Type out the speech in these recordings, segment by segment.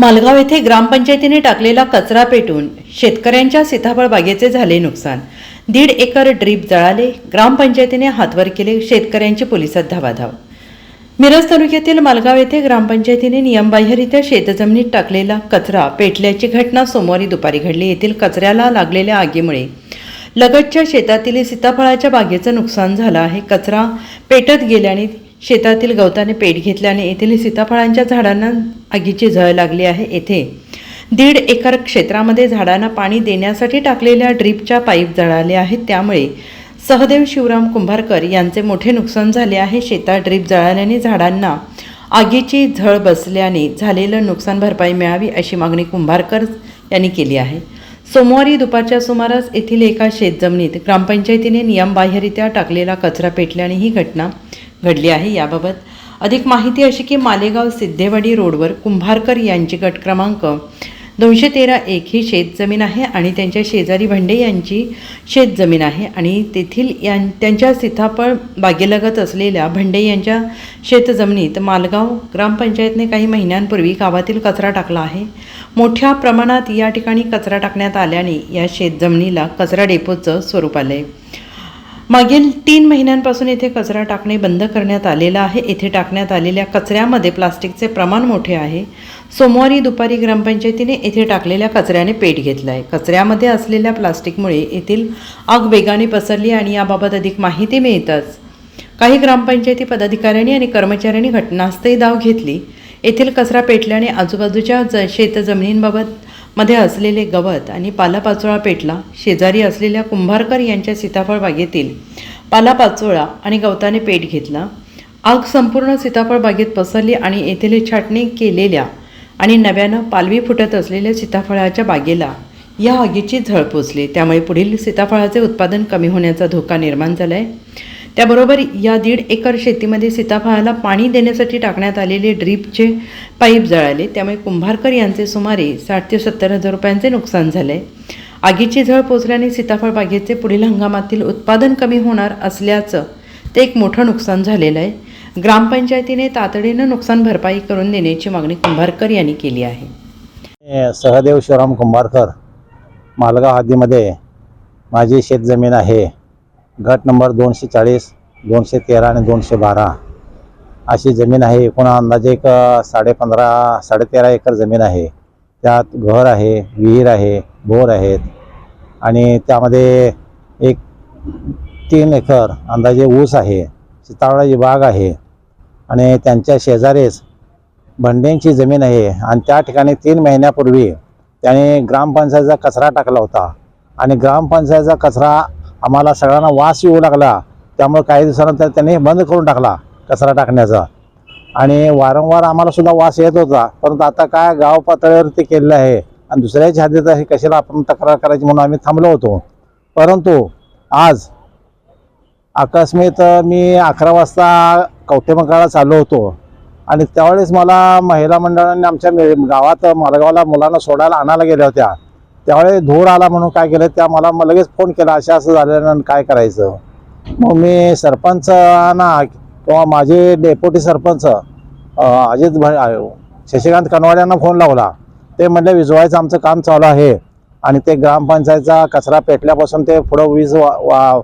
मालगाव येथे ग्रामपंचायतीने टाकलेला कचरा पेटून शेतकऱ्यांच्या सीताफळ बागेचे झाले नुकसान. दीड एकर ड्रीप जळाले ग्रामपंचायतीने हातवर केले शेतकऱ्यांची पोलिसात धावाधाव. मिरज तालुक्यातील मालगाव येथे ग्रामपंचायतीने नियमबाह्यरित्या शेतजमिनीत टाकलेला कचरा पेटल्याची घटना सोमवारी दुपारी घडली. येथील कचऱ्याला लागलेल्या आगीमुळे लगतच्या शेतातील सीताफळाच्या बागेचं नुकसान झालं आहे. कचरा पेटत गेल्याने शेतातील गवताने पेट घेतल्याने येथील सीताफळांच्या झाडांना आगीची झळ लागली आहे. येथे दीड एकर क्षेत्रामध्ये झाडांना पाणी देण्यासाठी टाकलेल्या ड्रीपच्या पाईप जळाले आहेत. त्यामुळे सहदेव शिवराम कुंभारकर यांचे मोठे नुकसान झाले आहे. शेतात ड्रीप जळाल्याने झाडांना आगीची झळ बसल्याने झालेलं नुकसान भरपाई मिळावी अशी मागणी कुंभारकर यांनी केली आहे. सोमवारी दुपारच्या सुमारास येथील एका शेतजमिनीत ग्रामपंचायतीने नियमबाह्यरित्या टाकलेला कचरा पेटल्याने ही घटना घडली आहे याबाबत. अधिक माहिती अशी की मालेगाव सिद्धेवाडी रोडवर कुंभारकर यांची गट क्रमांक दोनशे तेरा एक ही शेतजमीन आहे आणि त्यांच्या शेजारी भंडे यांची शेतजमीन आहे आणि तेथील यां त्यांच्या सीताफळ बागेलगत असलेल्या भंडे यांच्या शेतजमिनीत मालगाव ग्रामपंचायतने काही महिन्यांपूर्वी गावातील कचरा टाकला आहे. मोठ्या प्रमाणात या ठिकाणी कचरा टाकण्यात आल्याने या शेतजमिनीला कचरा डेपोचं स्वरूप आलं आहे मागील तीन महिन्यांपासून येथे कचरा टाकणे बंद करण्यात आलेलं आहे. येथे टाकण्यात आलेल्या कचऱ्यामध्ये प्लास्टिकचे प्रमाण मोठे आहे. सोमवारी दुपारी ग्रामपंचायतीने येथे टाकलेल्या कचऱ्याने पेट घेतला आहे कचऱ्यामध्ये असलेल्या प्लास्टिकमुळे येथील आग वेगाने पसरली आणि याबाबत अधिक माहिती मिळताच काही ग्रामपंचायती पदाधिकाऱ्यांनी आणि कर्मचाऱ्यांनी घटनास्थळी धाव घेतली. येथील कचरा पेटल्याने आजूबाजूच्या ज शेतजमिनींबाबत मध्ये असलेले गवत आणि पालापाचोळा पेटला शेजारी असलेल्या कुंभारकर यांच्या सीताफळ बागेतील पालापाचोळा आणि गवताने पेट घेतला. आग संपूर्ण सीताफळ बागेत पसरली आणि येथील छाटणी केलेल्या आणि नव्यानं पालवी फुटत असलेल्या सीताफळाच्या बागेला या आगीची झळ पोचली. त्यामुळे पुढील सीताफळाचे उत्पादन कमी होण्याचा धोका निर्माण झाला आहे त्याबरोबर या दीड एकर शेतीमध्ये सीताफळाला पाणी देण्यासाठी टाकण्यात आलेले ड्रीपचे पाईप जळाले. त्यामुळे कुंभारकर यांचे सुमारे साठ ते सत्तर हजार रुपयांचे नुकसान झाले आगीची झळ पोचल्याने सीताफळ बागेचे पुढील हंगामातील उत्पादन कमी होणार असल्याचं ते एक मोठं नुकसान झालेलं आहे. ग्रामपंचायतीने तातडीनं नुकसान भरपाई करून देण्याची मागणी कुंभारकर यांनी केली आहे. सहदेव शिवराम कुंभारकर मालगाव हद्दीमध्ये माझी शेतजमीन आहे. गट नंबर दोनशे चाळीस दोनशे तेरा आणि दोनशे बारा. अशी जमीन आहे. एकूण अंदाजे एक साडेपंधरा साडेतेरा एकर जमीन आहे. त्यात घर आहे विहीर आहे बोर आहेत. आणि त्यामध्ये एक तीन एकर अंदाजे ऊस आहे. सीताफळाची बाग आहे. आणि त्यांच्या शेजारीच भंड्यांची जमीन आहे. आणि त्या ठिकाणी तीन महिन्यापूर्वी त्याने ग्रामपंचायतीचा कचरा टाकला होता. आणि ग्रामपंचायतीचा कचरा आम्हाला सगळ्यांना वास येऊ लागला त्यामुळे काही दिवसानंतर त्यांनी बंद करून टाकला कचरा टाकण्याचा. आणि वारंवार आम्हाला सुद्धा वास येत होता परंतु आता काय गाव पातळीवर ते केलेलं आहे आणि दुसऱ्याच्या हद्दीत हे कशाला आपण तक्रार करायची म्हणून आम्ही थांबलो होतो. परंतु आज आकस्मित मी अकरा वाजता कवठेमंकाळला चाललो होतो आणि त्यावेळेस मला महिला मंडळाने आमच्या मे- गावात मालगावला मुलांना सोडायला आणायला गेल्या होत्या. त्यावेळे धूर आला म्हणून काय केलं त्या मला मग लगेच फोन केला असं असं झाल्यानं काय करायचं. मग मी सरपंचांना किंवा माझे डेप्युटी सरपंच अजित भ शशिकांत कनवाड फोन लावला. ते म्हणले विजवायचं आमचं काम चालू आहे आणि ते ग्रामपंचायतचा कचरा पेटल्यापासून ते पुढं वीज वा वा-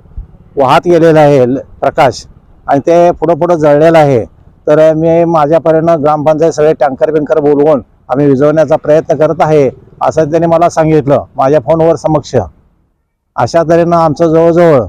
वाहत गेलेलं आहे ल- प्रकाश. आणि ते पुढं पुढं जळलेलं आहे. तर मी माझ्यापर्यंत ग्रामपंचायत सगळे टँकर बिंकर बोलवून आम्ही विझवण्याचा प्रयत्न करत आहे असं त्यांनी मला सांगितलं माझ्या फोनवर समक्ष. अशा तऱ्हेनं आमचं जवळजवळ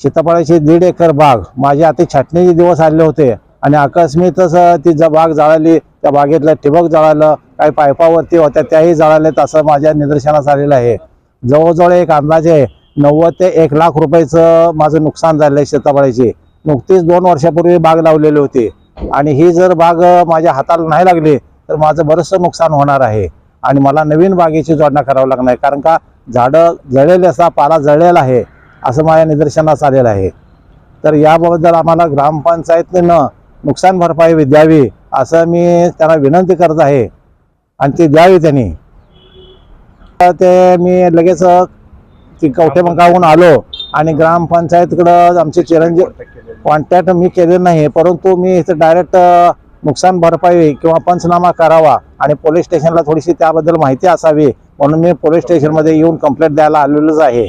सीताफळाची दीड एकर बाग माझे आता छाटणीचे दिवस आले होते आणि आकस्मितच ती ज बाग जाळाली त्या बागेतलं ठिबक जळालं काही पायपावरती होत्या त्याही जळाल्यात असं माझ्या निदर्शनास आलेलं आहे. जवळजवळ एक अंदाजे नव्वद ते एक लाख रुपयाचं माझं नुकसान झालं आहे सीताफळाची नुकतीच दोन वर्षापूर्वी बाग लावलेली होती. आणि ही जर बाग माझ्या हाताला नाही लागली तर माझं बरंचसं नुकसान होणार आहे. आणि मला नवीन बागेची जोडणा करावं लागणार आहे. कारण का झाडं जळलेले असता पाला जळलेला आहे असं माझ्या निदर्शनास आलेलं आहे. तर याबद्दल आम्हाला ग्रामपंचायतीनं नुकसान भरपाई द्यावी असं मी त्यांना विनंती करत आहे. आणि ती द्यावी त्यांनी. ते मी लगेच ती कवठेमंकाळहून आलो आणि ग्रामपंचायतकडं आमचे चिरंजीव कॉन्टॅक्ट मी केलेलं नाही परंतु मी इथं डायरेक्ट नुकसान भरपाई किंवा पंचनामा करावा आणि पोलीस स्टेशनला थोडीशी त्याबद्दल माहिती असावी म्हणून मी पोलीस स्टेशनमध्ये येऊन कंप्लेंट द्यायला आलेलोच आहे.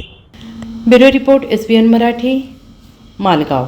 Bureau report S B N Marathi Malegaon.